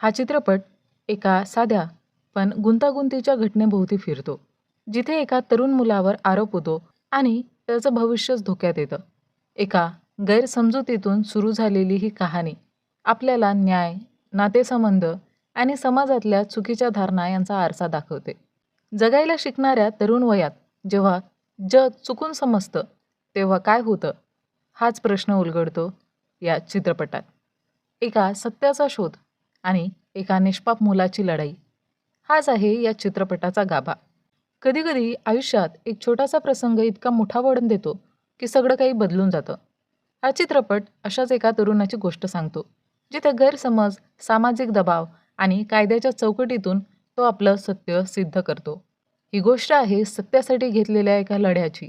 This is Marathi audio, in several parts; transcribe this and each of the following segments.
हा चित्रपट एका साध्या पण गुंतागुंतीच्या घटनेभोवती फिरतो जिथे एका तरुण मुलावर आरोप होतो आणि त्याचं भविष्यच धोक्यात येतं. एका गैरसमजुतीतून सुरू झालेली ही कहाणी आपल्याला न्याय नातेसंबंध आणि समाजातल्या चुकीच्या धारणा यांचा आरसा दाखवते. जगायला शिकणाऱ्या तरुण वयात जेव्हा जग चुकून समजतं तेव्हा काय होतं? हाच प्रश्न उलगडतो या चित्रपटात. एका सत्याचा शोध आणि एका निष्पाप मुलाची लढाई. हाच आहे या चित्रपटाचा गाभा. कधीकधी आयुष्यात एक छोटासा प्रसंग इतका मोठा वळण देतो की सगळं काही बदलून जातं. हा चित्रपट अशाच एका तरुणाची गोष्ट सांगतो जिथे गैरसमज सामाजिक दबाव आणि कायद्याच्या चौकटीतून तो आपलं सत्य सिद्ध करतो. ही गोष्ट आहे सत्यासाठी घेतलेल्या एका लढ्याची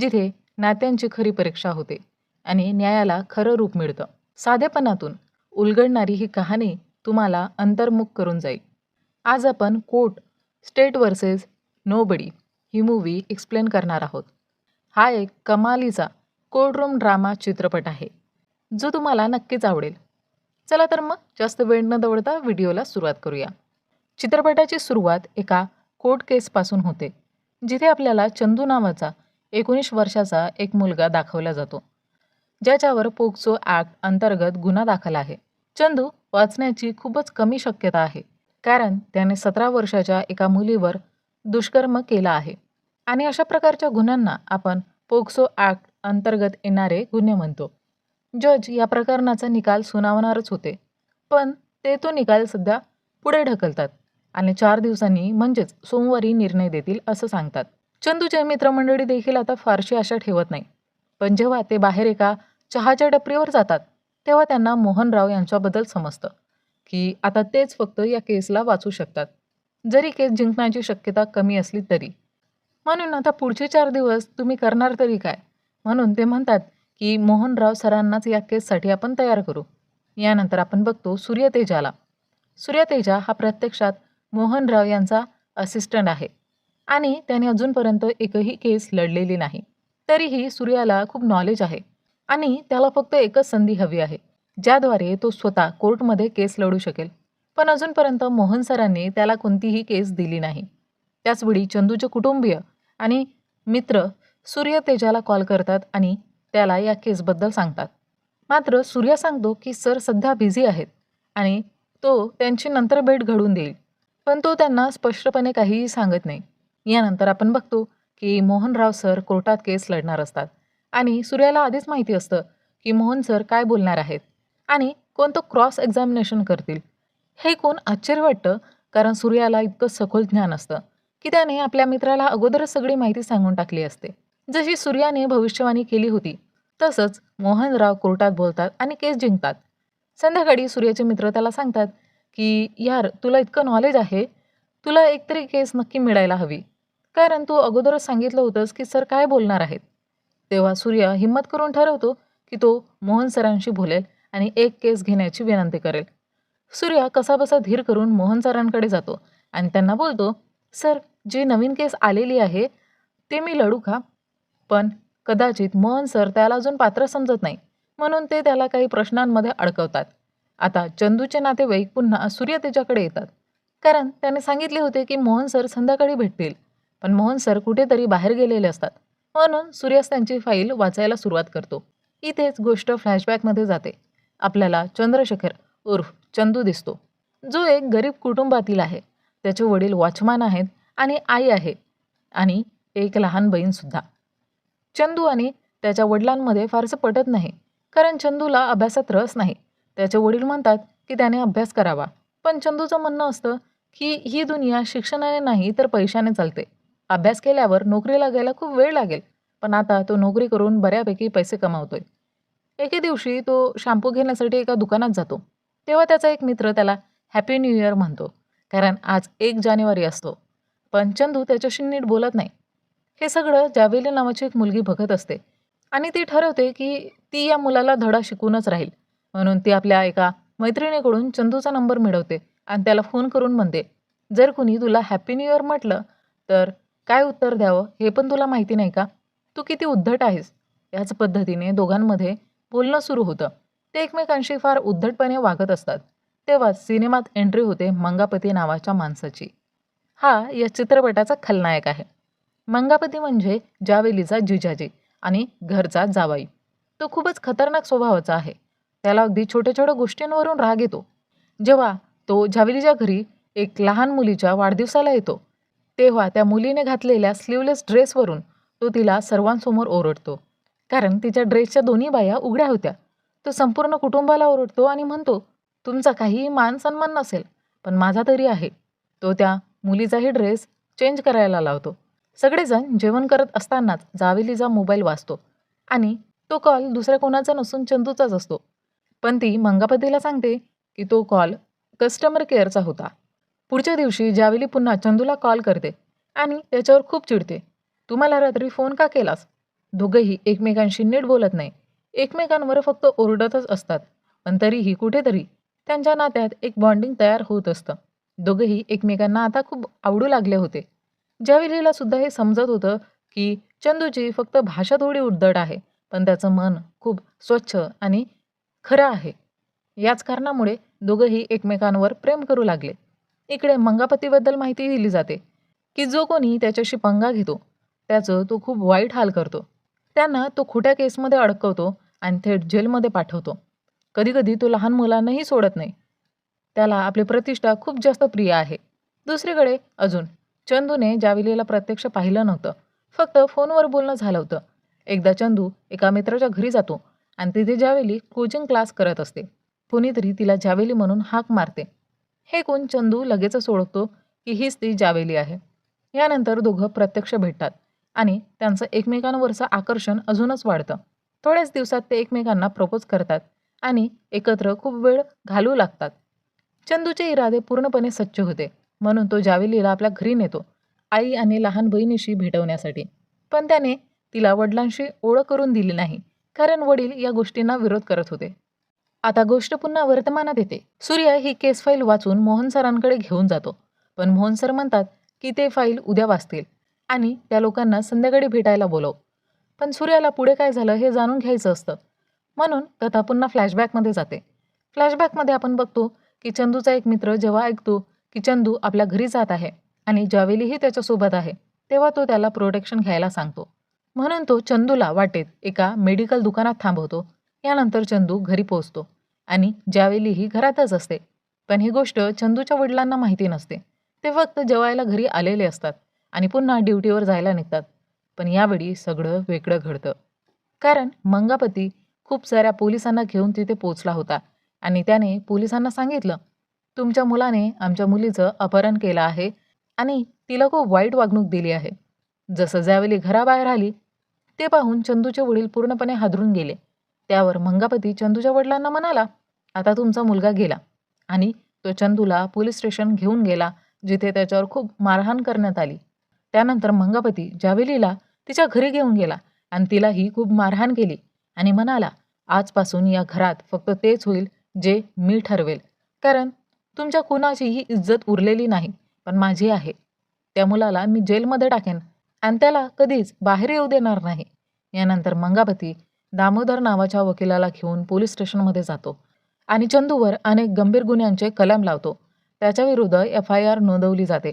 जिथे नात्यांची खरी परीक्षा होते आणि न्यायाला खरं रूप मिळतं. साधेपणातून उलगडणारी ही कहाणी तुम्हाला अंतर्मुख करून जाईल. आज आपण कोट स्टेट वर्सेस नोबडी ही मूवी एक्सप्लेन करणार आहोत. हा एक कमालीचा कोर्टरूम ड्रामा चित्रपट आहे जो तुम्हाला नक्कीच आवडेल. चला तर मग जास्त वेळ न दवडता व्हिडिओला सुरुवात करूया. चित्रपटाची सुरुवात एका कोर्ट केसपासून होते जिथे आपल्याला चंदू नावाचा एकोणीस वर्षाचा एक मुलगा दाखवला जातो ज्याच्यावर पोक्सो ॲक्ट अंतर्गत गुन्हा दाखल आहे. चंदू वाचण्याची खूपच कमी शक्यता आहे. कारण त्याने सतरा वर्षाच्या एका मुलीवर दुष्कर्म केला आहे. आणि अशा प्रकारच्या गुन्ह्यांना आपण पोक्सो ॲक्ट अंतर्गत येणारे गुन्हे म्हणतो. जज या प्रकरणाचा निकाल सुनावणारच होते. पण ते तो निकाल सध्या पुढे ढकलतात आणि चार दिवसांनी म्हणजेच सोमवारी निर्णय देतील असं सांगतात. चंदूचे मित्रमंडळी देखील आता फारशी आशा ठेवत नाही. पण जेव्हा ते बाहेर एका चहाच्या टपरीवर जातात तेव्हा त्यांना मोहनराव यांच्याबद्दल समजतं की आता तेच फक्त या केसला वाचू शकतात. जरी केस जिंकण्याची शक्यता कमी असली तरी. म्हणून आता पुढचे चार दिवस तुम्ही करणार तरी काय? म्हणून ते म्हणतात की मोहनराव सरांनाच या केससाठी आपण तयार करू. यानंतर आपण बघतो सूर्यतेजाला. सूर्यतेजा हा प्रत्यक्षात मोहनराव यांचा असिस्टंट आहे. आणि त्याने अजूनपर्यंत एकही केस लढलेली नाही. तरीही सूर्याला खूप नॉलेज आहे. आणि त्याला फक्त एकच संधी हवी आहे ज्याद्वारे तो स्वतः कोर्टमध्ये केस लढू शकेल. पण अजूनपर्यंत मोहन सरांनी त्याला कोणतीही केस दिली नाही. त्याचवेळी चंदूचे कुटुंबीय आणि मित्र सूर्य तेजाला कॉल करतात आणि त्याला या केसबद्दल सांगतात. मात्र सूर्य सांगतो की सर सध्या बिझी आहेत आणि तो त्यांची नंतर भेट घडून देईल. पण तो त्यांना स्पष्टपणे काहीही सांगत नाही. यानंतर आपण बघतो की मोहनराव सर कोर्टात केस लढणार असतात. आणि सूर्याला आधीच माहिती असतं की मोहन सर काय बोलणार आहेत आणि कोणतं क्रॉस एक्झामिनेशन करतील. हे कोण आश्चर्य वाटतं कारण सूर्याला इतकं सखोल ज्ञान असतं की त्याने आपल्या मित्राला अगोदरच सगळी माहिती सांगून टाकली असते. जशी सूर्याने भविष्यवाणी केली होती तसंच मोहनराव कोर्टात बोलतात आणि केस जिंकतात. संध्याकाळी सूर्याचे मित्र त्याला सांगतात की यार तुला इतकं नॉलेज आहे. तुला एकतरी केस नक्की मिळायला हवी. कारण तू अगोदरच सांगितलं होतंस की सर काय बोलणार आहेत. तेव्हा सूर्य हिंमत करून ठरवतो की तो मोहन सरांशी बोलेल आणि एक केस घेण्याची विनंती करेल. सूर्य कसाबसा धीर करून मोहन सरांकडे जातो आणि त्यांना बोलतो सर जी नवीन केस आलेली आहे ते मी लढू का? पण कदाचित मोहन सर त्याला अजून पात्र समजत नाही म्हणून ते त्याला काही प्रश्नांमध्ये अडकवतात. आता चंदूचे नातेवाईक पुन्हा सूर्य त्याच्याकडे येतात. कारण त्याने सांगितले होते की मोहन सर संध्याकाळी भेटतील. पण मोहन सर कुठेतरी बाहेर गेलेले असतात. म्हणून सूर्यास्तांची फाईल वाचायला सुरुवात करतो. इथेच गोष्ट फ्लॅशबॅकमध्ये जाते. आपल्याला चंद्रशेखर उर्फ चंदू दिसतो. जो एक गरीब कुटुंबातील आहे. त्याचे वडील वॉचमॅन आहेत आणि आई आहे. आणि एक लहान बहीणसुद्धा चंदू आणि त्याच्या वडिलांमध्ये फारसं पटत नाही. कारण चंदूला अभ्यासात रस नाही. त्याचे वडील म्हणतात की त्याने अभ्यास करावा. पण चंदूचं म्हणणं असतं की ही दुनिया शिक्षणाने नाही तर पैशाने चालते. अभ्यास केल्यावर नोकरीला गेला खूप वेळ लागेल. पण आता तो नोकरी करून बऱ्यापैकी पैसे कमावतोय. एके दिवशी तो शॅम्पू घेण्यासाठी एका दुकानात जातो. तेव्हा त्याचा एक मित्र त्याला हॅपी न्यू इयर म्हणतो. कारण आज एक जानेवारी असतो. पण चंदू त्याच्याशी नीट बोलत नाही. हे सगळं जावेली नावाची एक मुलगी बघत असते. आणि ती ठरवते की ती या मुलाला धडा शिकूनच राहील. म्हणून ती आपल्या एका मैत्रिणीकडून चंदूचा नंबर मिळवते आणि त्याला फोन करून म्हणते जर कुणी तुला हॅपी न्यू इयर म्हटलं तर काय उत्तर द्यावं? हे पण तुला माहिती नाही का? तू किती उद्धट आहेस. याच पद्धतीने दोघांमध्ये बोलणं सुरू होतं. ते एकमेकांशी फार उद्धटपणे वागत असतात. तेव्हाच सिनेमात एंट्री होते मंगापती नावाच्या माणसाची. हा या चित्रपटाचा खलनायक आहे. मंगापती म्हणजे जावेलीचा जिजाजी आणि घरचा जावाई. तो खूपच खतरनाक स्वभावाचा आहे. त्याला अगदी छोट्या छोट्या गोष्टींवरून राग येतो. जेव्हा तो जावेलीच्या घरी एक लहान मुलीच्या वाढदिवसाला येतो तेव्हा त्या मुलीने घातलेल्या स्लीवलेस ड्रेसवरून तो तिला सर्वांसमोर ओरडतो. कारण तिच्या ड्रेसच्या दोन्ही बाया उघड्या होत्या. तो संपूर्ण कुटुंबाला ओरडतो आणि म्हणतो तुमचा काहीही मान सन्मान नसेल पण माझा तरी आहे. तो त्या मुलीचाही ड्रेस चेंज करायला लावतो. सगळेजण जेवण करत असतानाच जावेलीचा मोबाईल वाचतो आणि तो कॉल दुसऱ्या कोणाचा नसून चंदूचाच असतो. पण ती मंगापतीला सांगते की तो कॉल कस्टमर केअरचा होता. पुढच्या दिवशी जावेली पुन्हा चंदूला कॉल करते आणि त्याच्यावर खूप चिडते तू मला रात्री फोन का केलास? दोघंही एकमेकांशी नीट बोलत नाही. एकमेकांवर फक्त ओरडतच असतात पण तरीही कुठेतरी त्यांच्या नात्यात एक बॉन्डिंग तयार होत असतं. दोघंही एकमेकांना आता खूप आवडू लागले होते. जावेलीला सुद्धा हे समजत होतं की चंदूची फक्त भाषा थोडी उद्धट आहे पण त्याचं मन खूप स्वच्छ आणि खरं आहे. याच कारणामुळे दोघंही एकमेकांवर प्रेम करू लागले. इकडे मंगापतीबद्दल माहिती दिली जाते की जो कोणी त्याच्याशी पंगा घेतो त्याचं तो खूप वाईट हाल करतो. त्यांना तो खोट्या केसमध्ये अडकवतो आणि थेट जेलमध्ये पाठवतो. कधीकधी तो लहान मुलांनाही सोडत नाही. त्याला आपली प्रतिष्ठा खूप जास्त प्रिय आहे. दुसरीकडे अजून चंदूने जावेलीला प्रत्यक्ष पाहिलं नव्हतं फक्त फोनवर बोलणं झालं होतं. एकदा चंदू एका मित्राच्या घरी जातो आणि तिथे जावेली कोचिंग क्लास करत असते कोणीतरी तिला जावेली म्हणून हाक मारते. हे कोण चंदू लगेचच ओळखतो की हीच ती जावेली आहे? यानंतर दोघं प्रत्यक्ष भेटतात आणि त्यांचं एकमेकांवरचं आकर्षण अजूनच वाढतं. थोड्याच दिवसात ते एकमेकांना प्रपोज करतात आणि एकत्र खूप वेळ घालू लागतात. चंदूचे इरादे पूर्णपणे सच्च होते. म्हणून तो जावेलीला आपल्या घरी नेतो आई आणि लहान बहिणीशी भेटवण्यासाठी. पण त्याने तिला वडिलांशी ओळख करून दिली नाही कारण वडील या गोष्टींना विरोध करत होते. आता गोष्ट पुन्हा वर्तमानात येते. सूर्य ही केस फाईल वाचून मोहन सरांकडे घेऊन जातो. पण मोहन सर म्हणतात की ते फाईल उद्या वाचतील आणि त्या लोकांना संध्याकाळी भेटायला बोलव. पण सूर्याला पुढे काय झालं हे जाणून घ्यायचं असतं. म्हणून कथा पुन्हा फ्लॅशबॅकमध्ये जाते. फ्लॅशबॅकमध्ये आपण बघतो की चंदूचा एक मित्र जेव्हा ऐकतो की चंदू आपल्या घरी जात आहे आणि ज्यावेळीही त्याच्यासोबत आहे तेव्हा तो त्याला प्रोटेक्शन घ्यायला सांगतो. म्हणून तो चंदूला वाटेत एका मेडिकल दुकानात थांबवतो. यानंतर चंदू घरी पोहोचतो. आणि ज्यावेळी ही घरातच असते पण ही गोष्ट चंदूच्या वडिलांना माहिती नसते. ते फक्त जेवायला घरी आलेले असतात आणि पुन्हा ड्युटीवर जायला निघतात. पण यावेळी सगळं वेगळं घडतं. कारण मंगापती खूप साऱ्या पोलिसांना घेऊन तिथे पोचला होता आणि त्याने पोलिसांना सांगितलं तुमच्या मुलाने आमच्या मुलीचं अपहरण केलं आहे आणि तिला खूप वाईट वागणूक दिली आहे. जसं ज्यावेळी घराबाहेर आली ते पाहून चंदूचे वडील पूर्णपणे हादरून गेले. त्यावर मंगापती चंदूच्या वडिलांना म्हणाला आता तुमचा मुलगा गेला आणि तो चंदूला पोलीस स्टेशन घेऊन गेला जिथे त्याच्यावर खूप मारहाण करण्यात आली. त्यानंतर मंगापती जावेलीला तिच्या घरी घेऊन गेला आणि तिलाही खूप मारहाण केली आणि म्हणाला आजपासून या घरात फक्त तेच होईल जे मी ठरवेल. कारण तुमच्या कुणाचीही इज्जत उरलेली नाही पण माझी आहे. त्या मुलाला मी जेलमध्ये टाकेन आणि त्याला कधीच बाहेर येऊ देणार नाही. यानंतर मंगापती दामोदर नावाच्या वकिलाला घेऊन पोलीस स्टेशनमध्ये जातो. आणि चंदूवर अनेक गंभीर गुन्ह्यांचे कलम लावतो. त्याच्याविरुद्ध एफ आय आर नोंदवली जाते.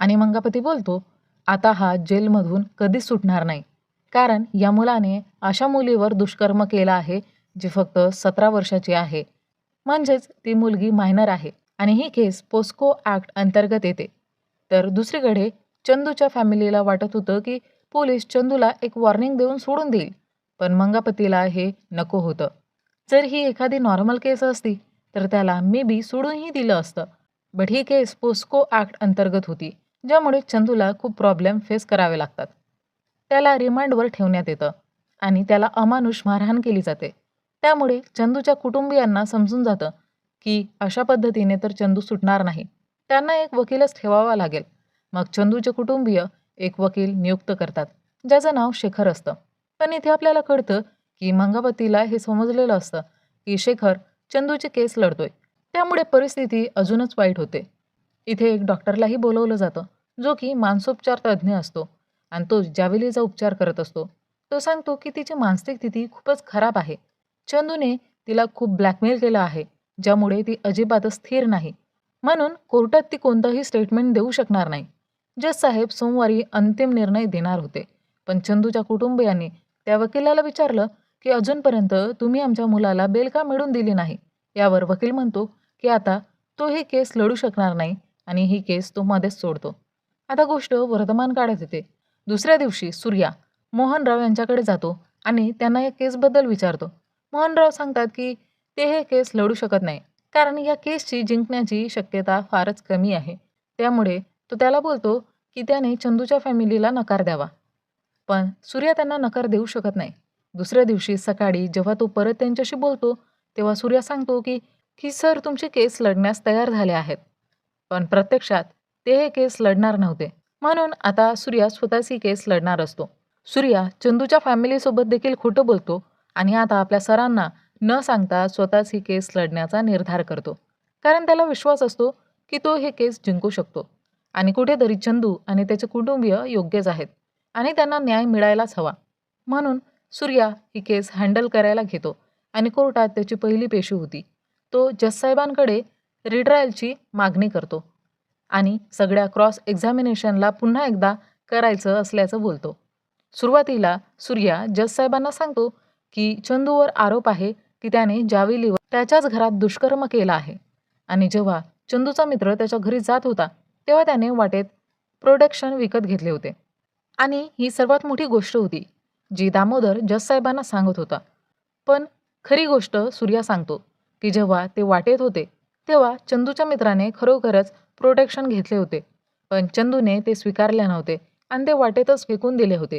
आणि मंगापती बोलतो आता हा जेलमधून कधीच सुटणार नाही. कारण या मुलाने अशा मुलीवर दुष्कर्म केला आहे जी फक्त सतरा वर्षाची आहे. म्हणजेच ती मुलगी मायनर आहे आणि ही केस पोस्को ॲक्ट अंतर्गत येते. तर दुसरीकडे चंदूच्या फॅमिलीला वाटत होतं की पोलीस चंदूला एक वॉर्निंग देऊन सोडून देईल पण मंगापतीला हे नको होतं. जर ही एखादी नॉर्मल केस असती तर त्याला मे बी सोडूनही दिलं असतं. बट ही केस पोस्को ॲक्ट अंतर्गत होती ज्यामुळे चंदूला खूप प्रॉब्लेम फेस करावे लागतात. त्याला रिमांडवर ठेवण्यात येतं आणि त्याला अमानुष मारहाण केली जाते. त्यामुळे चंदूच्या कुटुंबियांना समजून जातं की अशा पद्धतीने तर चंदू सुटणार नाही. त्यांना एक वकीलच ठेवावा लागेल. मग चंदूचे कुटुंबीय एक वकील नियुक्त करतात ज्याचं नाव शेखर असतं. पण इथे आपल्याला कळतं की मंगावतीला हे समजलेलं असतं की शेखर चंदूचे केस लढतोय. त्यामुळे परिस्थिती अजूनच वाईट होते. इथे एक डॉक्टरलाही बोलवलं जातं. जो की मानसोपचार तज्ज्ञ असतो आणि तो ज्यावेळीचा उपचार करत असतो तो सांगतो की तिची मानसिक स्थिती खूपच खराब आहे. चंदूने तिला खूप ब्लॅकमेल केलं आहे ज्यामुळे ती अजिबातच स्थिर नाही. म्हणून कोर्टात ती कोणतंही स्टेटमेंट देऊ शकणार नाही. जज साहेब सोमवारी अंतिम निर्णय देणार होते पण चंदूच्या कुटुंबियांनी त्या वकिलाला विचारलं की अजूनपर्यंत तुम्ही आमच्या मुलाला बेल का मिळून दिली नाही. यावर वकील म्हणतो की आता तो ही केस लढू शकणार नाही आणि ही केस तो मध्येच सोडतो. आता गोष्ट वर्तमान काळात येते. दुसऱ्या दिवशी सूर्या मोहनराव यांच्याकडे जातो आणि त्यांना या केसबद्दल विचारतो. मोहनराव सांगतात की ते हे केस लढू शकत नाही कारण या केसची जिंकण्याची शक्यता फारच कमी आहे. त्यामुळे तो त्याला बोलतो की त्याने चंदूच्या फॅमिलीला नकार द्यावा. पण सूर्या त्यांना नकार देऊ शकत नाही. दुसऱ्या दिवशी सकाळी जेव्हा तो परत त्यांच्याशी बोलतो तेव्हा सूर्या सांगतो की की सर तुमचे केस लढण्यास तयार झाले आहेत. पण प्रत्यक्षात ते हे केस लढणार नव्हते. म्हणून आता सूर्या स्वतःची केस लढणार असतो. सूर्या चंदूच्या फॅमिलीसोबत देखील खोटं बोलतो आणि आता आपल्या सरांना न सांगता स्वतःच ही केस लढण्याचा निर्धार करतो. कारण त्याला विश्वास असतो की तो हे केस जिंकू शकतो. आणि कुठेतरी चंदू आणि त्याचे कुटुंबीय योग्यच आहेत आणि त्यांना न्याय मिळायलाच हवा. म्हणून सूर्या ही केस हँडल करायला घेतो आणि कोर्टात त्याची पहिली पेशी होती. तो जजसाहेबांकडे रिट्रायलची मागणी करतो आणि सगळ्या क्रॉस एक्झामिनेशनला पुन्हा एकदा करायचं असल्याचं बोलतो. सुरुवातीला सूर्या जजसाहेबांना सांगतो की चंदूवर आरोप आहे की त्याने जावेलीवर त्याच्याच घरात दुष्कर्म केला आहे आणि जेव्हा चंदूचा मित्र त्याच्या घरी जात होता तेव्हा त्याने वाटेत प्रोडक्शन विकत घेतले होते. आणि ही सर्वात मोठी गोष्ट होती. जी दामोदर जससाहेबांना सांगत होता. पण खरी गोष्ट सूर्या सांगतो की जेव्हा ते वाटेत होते तेव्हा चंदूच्या मित्राने खरोखरच प्रोटेक्शन घेतले होते. पण चंदूने ते स्वीकारले नव्हते आणि ते वाटेतच फेकून दिले होते.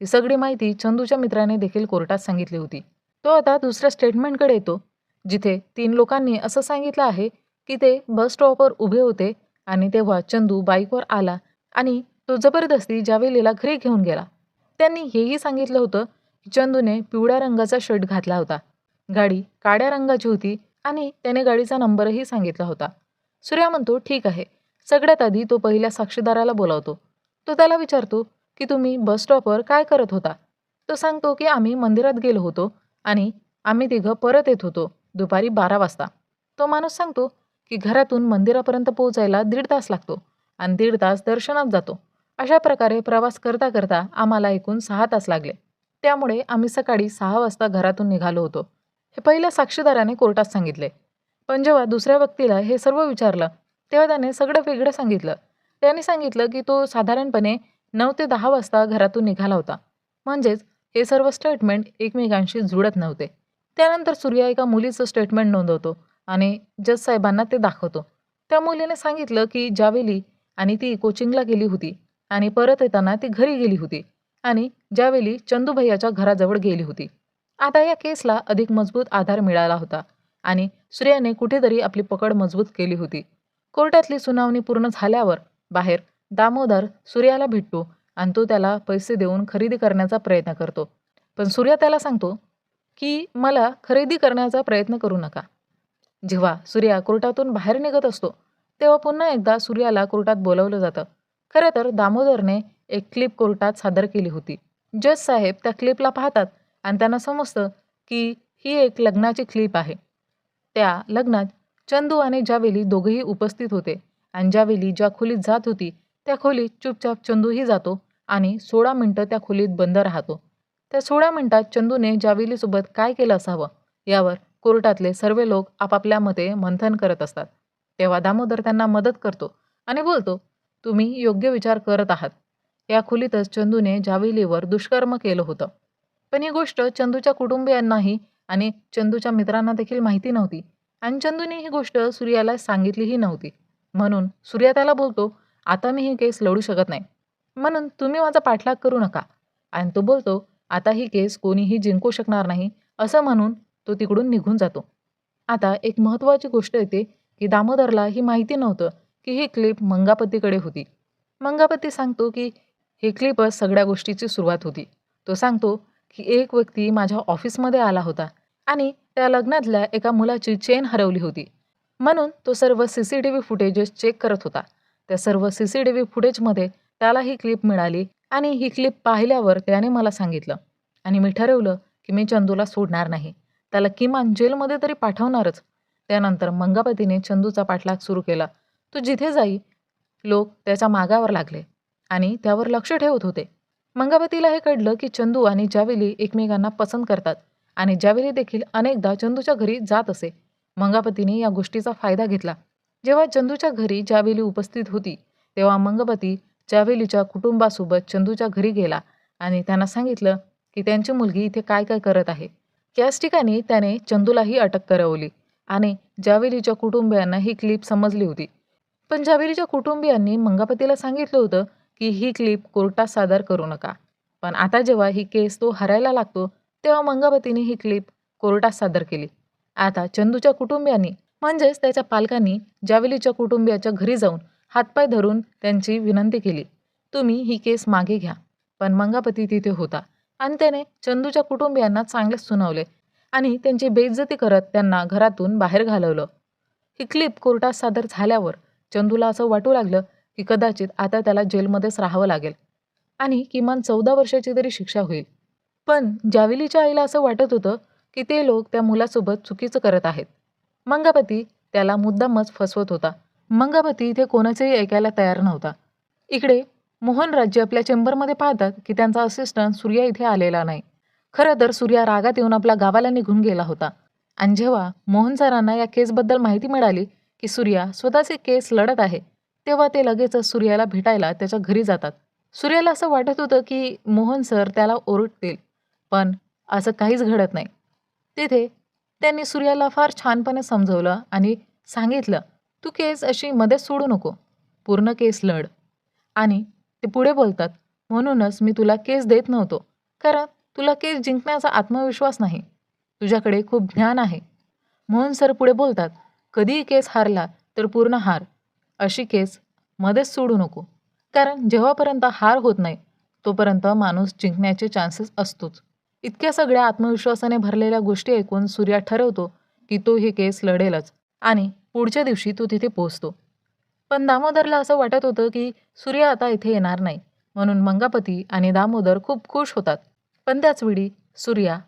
ही सगळी माहिती चंदूच्या मित्राने देखील कोर्टात सांगितली होती. तो आता दुसऱ्या स्टेटमेंटकडे येतो जिथे तीन लोकांनी असं सांगितलं आहे की ते बस स्टॉपवर उभे होते आणि तेव्हा चंदू बाईकवर आला आणि तो जबरदस्ती जावेलीला घरी घेऊन गेला. त्यांनी हेही सांगितलं होतं की चंदूने पिवळ्या रंगाचा शर्ट घातला होता. गाडी काळ्या रंगाची होती आणि त्याने गाडीचा नंबरही सांगितला होता. सूर्या म्हणतो ठीक आहे. सगळ्यात आधी तो पहिल्या साक्षीदाराला बोलावतो. तो त्याला विचारतो की तुम्ही बस स्टॉपवर काय करत होता? तो सांगतो की आम्ही मंदिरात गेलो होतो आणि आम्ही तिघं परत येत होतो दुपारी बारा वाजता. तो माणूस सांगतो की घरातून मंदिरापर्यंत पोहोचायला दीड तास लागतो आणि दीड तास दर्शनात जातो. अशा प्रकारे प्रवास करता करता आम्हाला एकूण सहा तास लागले. त्यामुळे आम्ही सकाळी सहा वाजता घरातून निघालो होतो. हे पहिल्या साक्षीदाराने कोर्टात सांगितले. पण जेव्हा दुसऱ्या व्यक्तीला हे सर्व विचारलं तेव्हा त्याने सगळं वेगळं सांगितलं. त्याने सांगितलं की तो साधारणपणे नऊ ते दहा वाजता घरातून निघाला होता. म्हणजेच हे सर्व स्टेटमेंट एकमेकांशी जुळत नव्हते. त्यानंतर सूर्या एका मुलीचं स्टेटमेंट नोंदवतो आणि जज साहेबांना ते दाखवतो. त्या मुलीने सांगितलं की ज्यावेळी आणि ती कोचिंगला गेली होती. आणि परत येताना ती घरी गेली होती आणि ज्यावेळी चंदूभैयाच्या घराजवळ गेली होती. आता या केसला अधिक मजबूत आधार मिळाला होता आणि सूर्याने कुठेतरी आपली पकड मजबूत केली होती. कोर्टातली सुनावणी पूर्ण झाल्यावर बाहेर दामोदर सूर्याला भेटतो आणि तो त्याला पैसे देऊन खरेदी करण्याचा प्रयत्न करतो. पण सूर्या त्याला सांगतो की मला खरेदी करण्याचा प्रयत्न करू नका. जेव्हा सूर्या कोर्टातून बाहेर निघत असतो तेव्हा पुन्हा एकदा सूर्याला कोर्टात बोलवलं जातं. खरं तर दामोदरने एक क्लिप कोर्टात सादर केली होती. जज साहेब त्या क्लिपला पाहतात आणि त्यांना समजतं की ही एक लग्नाची क्लिप आहे. त्या लग्नात चंदू आणि ज्यावेली दोघेही उपस्थित होते आणि ज्यावेली ज्या खोलीत जात होती त्या खोलीत चुपचाप चंदूही जातो आणि सोळा मिनटं त्या खोलीत बंद राहतो. त्या सोळा मिनटात चंदूने ज्यावेलीसोबत काय केलं असावं यावर कोर्टातले सर्व लोक आपापल्या मते मंथन करत असतात. तेव्हा दामोदर त्यांना मदत करतो आणि बोलतो तुम्ही योग्य विचार करत आहात. या खोलीतच चंदूने जावेलीवर दुष्कर्म केलं होतं. पण ही गोष्ट चंदूच्या कुटुंबियांनाही आणि चंदूच्या मित्रांना देखील माहिती नव्हती आणि चंदूने ही गोष्ट सूर्याला सांगितलीही नव्हती. म्हणून सूर्या त्याला बोलतो आता मी ही केस लढू शकत नाही. म्हणून तुम्ही माझा पाठलाग करू नका. आणि तो बोलतो आता ही केस कोणीही जिंकू शकणार नाही असं म्हणून तो तिकडून निघून जातो. आता एक महत्त्वाची गोष्ट येते की दामोदरला ही माहिती नव्हतं की ही क्लिप मंगापतीकडे होती. मंगापती सांगतो की ही क्लिपच सगळ्या गोष्टीची सुरुवात होती. तो सांगतो की एक व्यक्ती माझ्या ऑफिसमध्ये आला होता आणि त्या लग्नातल्या एका मुलाची चेन हरवली होती. म्हणून तो सर्व C C T V footages check करत होता. त्या सर्व सी सी टी व्ही फुटेजमध्ये त्याला ही क्लिप मिळाली आणि ही क्लिप पाहिल्यावर त्याने मला सांगितलं आणि मी ठरवलं की मी चंदूला सोडणार नाही. त्याला किमान जेलमध्ये तरी पाठवणारच. त्यानंतर मंगापतीने चंदूचा पाठलाग सुरू केला. तो जिथे जाई लोक त्याच्या मागावर लागले आणि त्यावर लक्ष ठेवत होते. मंगापतीला हे कळलं की चंदू आणि जावेली एकमेकांना पसंत करतात आणि जावेली देखील अनेकदा चंदूच्या घरी जात असे. मंगापतीने या गोष्टीचा फायदा घेतला. जेव्हा चंदूच्या घरी जावेली उपस्थित होती तेव्हा मंगपती जावेलीच्या कुटुंबासोबत चंदूच्या घरी गेला आणि त्यांना सांगितलं की त्यांची मुलगी इथे काय काय करत आहे. याच ठिकाणी त्याने चंदूलाही अटक करवली आणि जावेलीच्या कुटुंबियांना ही क्लिप समजली होती. पण जावेरीच्या कुटुंबियांनी मंगापतीला सांगितलं होतं की ही क्लिप कोर्टात सादर करू नका. पण आता जेव्हा ही केस तो हरायला लागतो तेव्हा मंगापतीने ही क्लिप कोर्टात सादर केली. आता चंदूच्या कुटुंबियांनी म्हणजेच त्याच्या पालकांनी जावेलीच्या कुटुंबियाच्या घरी जाऊन हातपाय धरून त्यांची विनंती केली. तुम्ही ही केस मागे घ्या. पण मंगापती तिथे होता आणि त्याने चंदूच्या कुटुंबियांना चांगलेच सुनावले आणि त्यांची बेइज्जती करत त्यांना घरातून बाहेर घालवलं. ही क्लिप कोर्टात सादर झाल्यावर चंदूला असं वाटू लागलं की कदाचित आता त्याला जेलमध्येच राहावं लागेल. आणि किमान चौदा वर्षाची तरी शिक्षा होईल. पण जावेलीच्या आईला असं वाटत होतं की ते लोक त्या मुलासोबत चुकीचं करत आहेत. मंगापती त्याला मुद्दामच फसवत होता. मंगापती इथे कोणाचंही ऐकायला तयार नव्हता. इकडे मोहन राज्य आपल्या चेंबरमध्ये पाहतात की त्यांचा असिस्टंट सूर्या इथे आलेला नाही. खरं तर सूर्या रागात येऊन आपल्या गावाला निघून गेला होता. आणि जेव्हा मोहन सरांना या केसबद्दल माहिती मिळाली की सूर्या स्वतःचे केस लढत आहे तेव्हा ते लगेचच सूर्याला भेटायला त्याच्या घरी जातात. सूर्याला असं वाटत होतं की मोहन सर त्याला ओरडतील पण असं काहीच घडत नाही. तिथे त्यांनी सूर्याला फार छानपणे समजवलं आणि सांगितलं तू केस अशी मध्येच सोडू नको पूर्ण केस लढ. आणि ते पुढे बोलतात म्हणूनच मी तुला केस देत नव्हतो कारण तुला केस जिंकण्याचा आत्मविश्वास नाही. तुझ्याकडे खूप ज्ञान आहे. मोहन सर पुढे बोलतात कधीही केस हारला तर पूर्ण हार. अशी केस मध्येच सोडू नको. कारण जेव्हापर्यंत हार होत नाही तोपर्यंत माणूस जिंकण्याचे चान्सेस असतोच. इतक्या सगळ्या आत्मविश्वासाने भरलेल्या गोष्टी ऐकून सूर्या ठरवतो की तो ही केस लढेलच आणि पुढच्या दिवशी तो तिथे पोहोचतो. पण दामोदरला असं वाटत होतं की सूर्य आता इथे येणार नाही म्हणून मंगापती आणि दामोदर खूप खुश होतात. पण त्याचवेळी सूर्या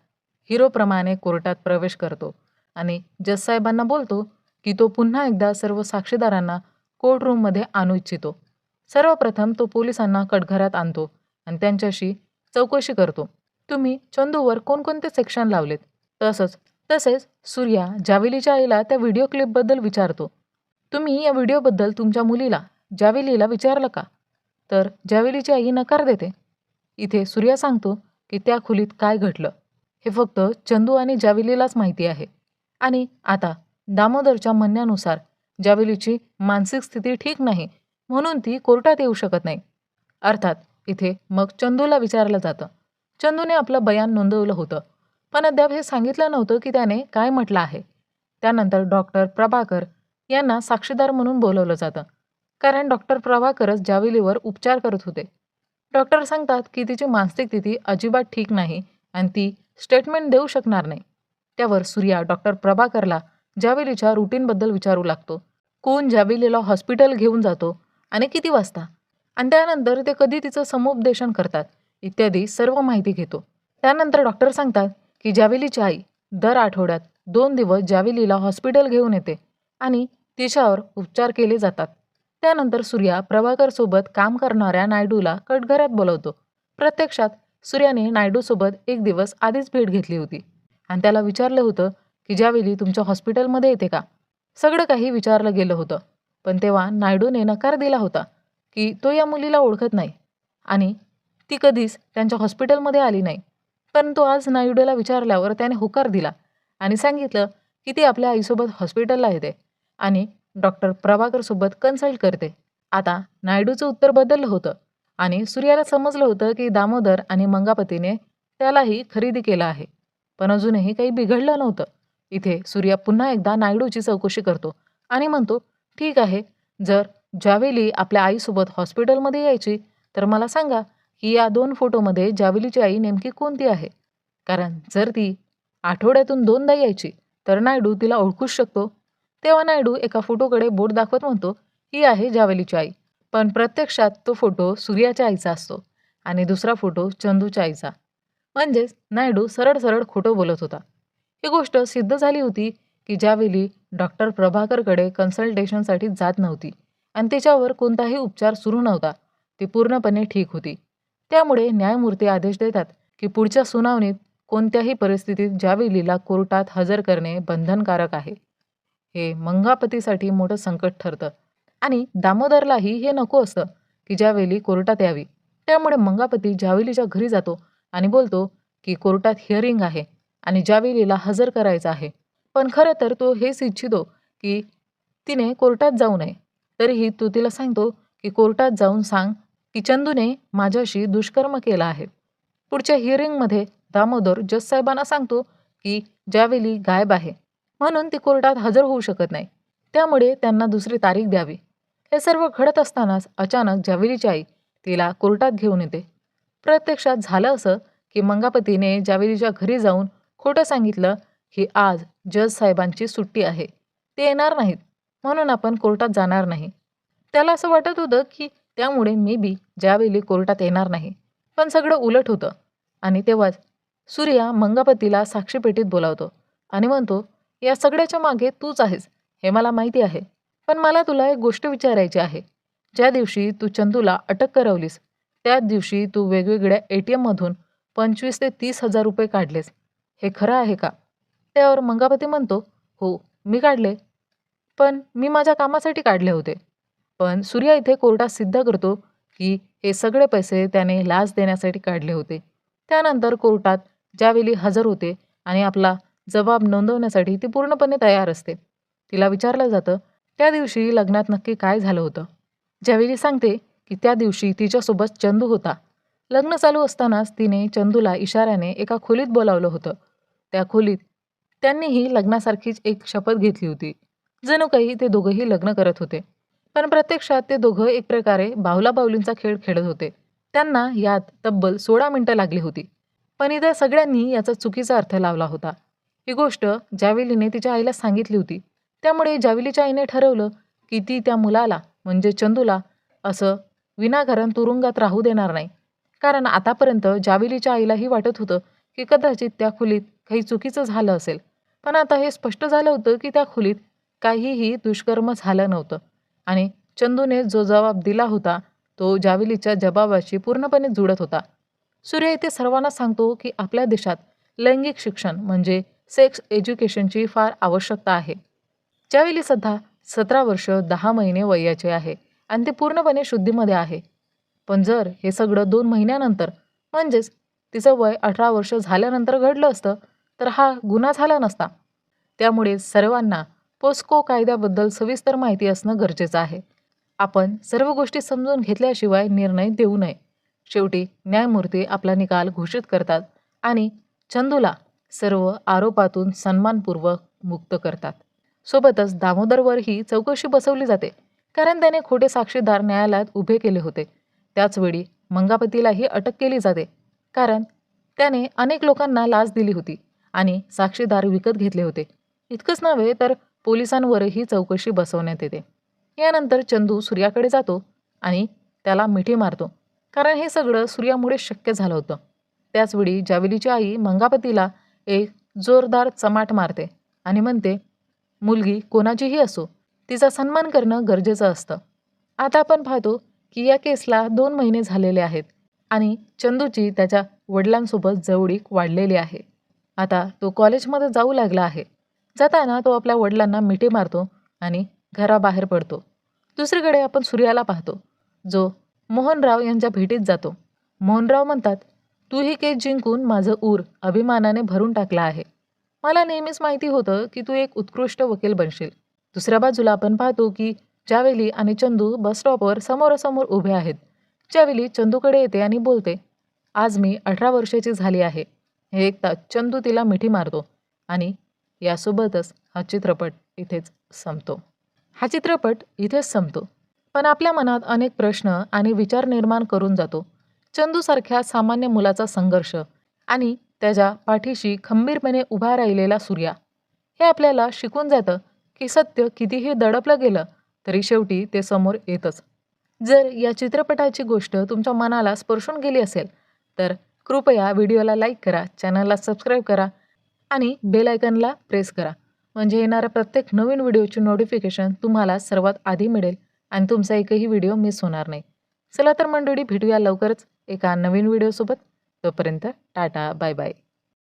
हिरोप्रमाणे कोर्टात प्रवेश करतो आणि जजसाहेबांना बोलतो की तो पुन्हा एकदा सर्व साक्षीदारांना कोर्ट रूममध्ये आणू इच्छितो. सर्वप्रथम तो पोलिसांना कटघरात आणतो आणि त्यांच्याशी चौकशी करतो. तुम्ही चंदूवर कोणकोणते सेक्शन लावलेत? तसंच तसेच सूर्या जावेलीच्या आईला त्या व्हिडिओ क्लिपबद्दल विचारतो. तुम्ही या व्हिडिओबद्दल तुमच्या मुलीला जावेलीला विचारलं का? तर जावेलीची आई नकार देते. इथे सूर्या सांगतो की त्या खोलीत काय घडलं. हे फक्त चंदू आणि जावेलीलाच माहिती आहे. आणि आता दामोदरच्या म्हणण्यानुसार ज्यावेलीची मानसिक स्थिती ठीक नाही म्हणून ती कोर्टात येऊ शकत नाही. अर्थात इथे मग चंदूला विचारलं जातं. चंदूने आपलं बयान नोंदवलं होतं पण अद्याप हे सांगितलं नव्हतं की त्याने काय म्हटलं आहे. त्यानंतर डॉक्टर प्रभाकर यांना साक्षीदार म्हणून बोलवलं जातं कारण डॉक्टर प्रभाकरच जावेलीवर उपचार करत होते. डॉक्टर सांगतात की तिची मानसिक स्थिती अजिबात ठीक नाही आणि ती स्टेटमेंट देऊ शकणार नाही. त्यावर सूर्या डॉक्टर प्रभाकरला ज्यावेलीच्या रुटीनबद्दल विचारू लागतो. कोण ज्यावेलीला हॉस्पिटल घेऊन जातो आणि किती वाजता? आणि त्यानंतर ते कधी तिचं समुपदेशन करतात इत्यादी सर्व माहिती घेतो. त्यानंतर डॉक्टर सांगतात की ज्यावेलीची आई दर आठवड्यात दोन दिवस ज्यावेलीला हॉस्पिटल घेऊन येते आणि तिच्यावर उपचार केले जातात. त्यानंतर सूर्या प्रभाकरसोबत काम करणाऱ्या नायडूला कटघरात बोलवतो. प्रत्यक्षात सूर्याने नायडूसोबत एक दिवस आधीच भेट घेतली होती. आणि त्याला विचारलं होतं की ज्यावेळी तुमच्या हॉस्पिटलमध्ये येते का? सगळं काही विचारलं गेलं होतं. पण तेव्हा नायडूने नकार दिला होता की तो या मुलीला ओळखत नाही. आणि ती कधीच त्यांच्या हॉस्पिटलमध्ये आली नाही. परंतु आज नायडूला विचारल्यावर त्याने होकार दिला आणि सांगितलं की ती आपल्या आईसोबत हॉस्पिटलला येते आणि डॉक्टर प्रभाकरसोबत कन्सल्ट करते. आता नायडूचं उत्तर बदललं होतं आणि सूर्याला समजलं होतं की दामोदर आणि मंगापतीने त्यालाही खरेदी केलं आहे. पण अजूनही काही बिघडलं नव्हतं. इथे सूर्या पुन्हा एकदा नायडूची चौकशी करतो आणि म्हणतो ठीक आहे जर जावेली आपल्या आईसोबत हॉस्पिटलमध्ये यायची तर मला सांगा की या दोन फोटोमध्ये जावेलीची आई नेमकी कोणती आहे? कारण जर ती आठवड्यातून दोनदा यायची तर नायडू तिला ओळखूच शकतो. तेव्हा नायडू एका फोटोकडे बोट दाखवत म्हणतो ही आहे जावेलीची आई. पण प्रत्यक्षात तो फोटो सूर्याच्या आईचा असतो आणि दुसरा फोटो चंदूच्या आईचा. म्हणजेच नायडू सरळ सरळ खोटं बोलत होता. ही गोष्ट सिद्ध झाली होती की ज्यावेळी डॉक्टर प्रभाकरकडे कन्सल्टेशनसाठी जात नव्हती आणि तिच्यावर कोणताही उपचार सुरू नव्हता ती पूर्णपणे ठीक होती. त्यामुळे न्यायमूर्ती आदेश देतात की पुढच्या सुनावणीत कोणत्याही परिस्थितीत ज्यावेळीला कोर्टात हजर करणे बंधनकारक आहे. हे मंगापतीसाठी मोठं संकट ठरतं. आणि दामोदरलाही हे नको असतं की ज्यावेळी कोर्टात यावी. त्यामुळे मंगापती ज्यावेळीच्या घरी जातो आणि बोलतो की कोर्टात हिअरिंग आहे. आणि जावेलीला हजर करायचा आहे. पण खरं तर तो हेच इच्छितो की तिने कोर्टात जाऊ नये. तरीही तो तिला सांगतो की कोर्टात जाऊन सांग की चंदूने माझ्याशी दुष्कर्म केला आहे. पुढच्या हिअरिंगमध्ये दामोदर जज साहेबांना सांगतो की ज्यावेळी गायब आहे. म्हणून ती कोर्टात हजर होऊ शकत नाही. त्यामुळे त्यांना दुसरी तारीख द्यावी. हे सर्व घडत असतानाच अचानक ज्यावेळीची आई तिला कोर्टात घेऊन येते. प्रत्यक्षात झालं असं की मंगापतीने ज्यावेळीच्या घरी जाऊन खोटं सांगितलं की आज जज साहेबांची सुट्टी आहे. ते येणार नाहीत. म्हणून आपण कोर्टात जाणार नाही. त्याला असं वाटत होतं की त्यामुळे मे बी ज्यावेळी कोर्टात येणार नाही. पण सगळं उलट होतं. आणि तेव्हाच सूर्या मंगापतीला साक्षीपेटीत बोलावतो. आणि म्हणतो या सगळ्याच्या मागे तूच आहेस. हे मला माहिती आहे. पण मला तुला एक गोष्ट विचारायची आहे. ज्या दिवशी तू चंदूला अटक करवलीस त्या दिवशी तू वेगवेगळ्या ए टी एममधून पंचवीस ते तीस हजार रुपये काढलेस. हे खरं आहे का? त्यावर मंगापती म्हणतो हो मी काढले. पण मी माझ्या कामासाठी काढले होते. पण सूर्या इथे कोर्टात सिद्ध करतो की हे सगळे पैसे त्याने लाच देण्यासाठी काढले होते. त्यानंतर कोर्टात ज्यावेळी हजर होते आणि आपला जबाब नोंदवण्यासाठी ती पूर्णपणे तयार असते. तिला विचारलं जातं त्या दिवशी लग्नात नक्की काय झालं होतं? ज्यावेळी सांगते की त्या दिवशी तिच्यासोबत चंदू होता. लग्न चालू असतानाच तिने चंदूला इशाऱ्याने एका खोलीत बोलावलं होतं. त्या खोलीत. त्यांनीही लग्नासारखीच एक शपथ घेतली होती. जणू काही ते दोघंही लग्न करत होते. पण प्रत्यक्षात ते दोघं एक प्रकारे बाहुला बाहुलींचा खेळ खेळत होते. त्यांना यात तब्बल सोळा मिनिटं लागली होती. पण इथं सगळ्यांनी याचा चुकीचा अर्थ लावला होता. ही गोष्ट जावेलीने तिच्या आईला सांगितली होती. त्यामुळे जावेलीच्या आईने ठरवलं की ती त्या मुलाला म्हणजे चंदूला असं विनाकारण तुरुंगात राहू देणार नाही. कारण आतापर्यंत जावेलीच्या आईलाही वाटत होतं की कदाचित त्या खोलीत काही चुकीचं झालं असेल. पण आता हे स्पष्ट झालं होतं की त्या खोलीत काहीही दुष्कर्म झालं नव्हतं. आणि चंदूने जो जबाब दिला होता तो जावेलीच्या जबाबाशी पूर्णपणे जुळत होता. सूर्य इथे सर्वांना सांगतो की आपल्या देशात लैंगिक शिक्षण म्हणजे सेक्स एज्युकेशनची फार आवश्यकता आहे. ज्यावेळी सध्या सतरा वर्ष दहा महिने वयाचे आहे आणि ते पूर्णपणे शुद्धीमध्ये आहे. पण जर हे सगळं दोन महिन्यानंतर म्हणजेच तिचं वय अठरा वर्ष झाल्यानंतर घडलं असतं तर हा गुन्हा झाला नसता. त्यामुळे सर्वांना पोस्को कायद्याबद्दल सविस्तर माहिती असणं गरजेचं आहे. आपण सर्व गोष्टी समजून घेतल्याशिवाय निर्णय देऊ नये. शेवटी न्यायमूर्ती आपला निकाल घोषित करतात आणि चंदूला सर्व आरोपातून सन्मानपूर्वक मुक्त करतात. सोबतच दामोदरवरही चौकशी बसवली जाते कारण त्याने खोटे साक्षीदार न्यायालयात उभे केले होते. त्याचवेळी मंगापतीलाही अटक केली जाते. कारण त्याने अनेक लोकांना लाच दिली होती आणि साक्षीदार विकत घेतले होते. इतकंच नव्हे तर पोलिसांवरही चौकशी बसवण्यात येते. यानंतर चंदू सूर्याकडे जातो आणि त्याला मिठी मारतो. कारण हे सगळं सूर्यामुळे शक्य झालं होतं. त्याचवेळी जावेलीची आई मंगापतीला एक जोरदार चमाट मारते आणि म्हणते मुलगी कोणाचीही असो तिचा सन्मान करणं गरजेचं असतं. आता आपण पाहतो की या केसला दोन महिने झालेले आहेत. आणि चंदूची त्याच्या वडिलांसोबत जवळीक वाढलेली आहे. आता तो कॉलेजमध्ये जाऊ लागला आहे. जाताना तो आपल्या वडिलांना मिठी मारतो आणि घराबाहेर पडतो. दुसरीकडे आपण सूर्याला पाहतो जो मोहनराव यांच्या भेटीत जातो. मोहनराव म्हणतात तू ही केस जिंकून माझं ऊर अभिमानाने भरून टाकला आहे. मला नेहमीच माहिती होतं की तू एक उत्कृष्ट वकील बनशील. दुसऱ्या बाजूला आपण पाहतो की जावेली आणि चंदू बस स्टॉपवर समोरासमोर उभे आहेत. ज्यावेली चंदूकडे येते आणि बोलते आज मी अठरा वर्षाची झाली आहे. हे ऐकता चंदू तिला मिठी मारतो आणि यासोबतच हा चित्रपट इथेच संपतो. हा चित्रपट इथेच संपतो. पण आपल्या मनात अनेक प्रश्न आणि विचार निर्माण करून जातो. चंदूसारख्या सामान्य मुलाचा संघर्ष आणि त्याच्या पाठीशी खंबीरपणे उभा राहिलेला सूर्या. हे आपल्याला शिकून जातं की सत्य कितीही दडपलं गेलं तरी शेवटी ते समोर येतच. जर या चित्रपटाची गोष्ट तुमच्या मनाला स्पर्शून गेली असेल तर कृपया व्हिडिओला लाईक करा चॅनलला सबस्क्राईब करा आणि बेलायकनला प्रेस करा. म्हणजे येणाऱ्या प्रत्येक नवीन व्हिडिओची नोटिफिकेशन तुम्हाला सर्वात आधी मिळेल आणि तुमचा एकही व्हिडिओ मिस होणार नाही. चला तर मंडळी भेटूया लवकरच एका नवीन व्हिडिओसोबत. तोपर्यंत टाटा बाय बाय.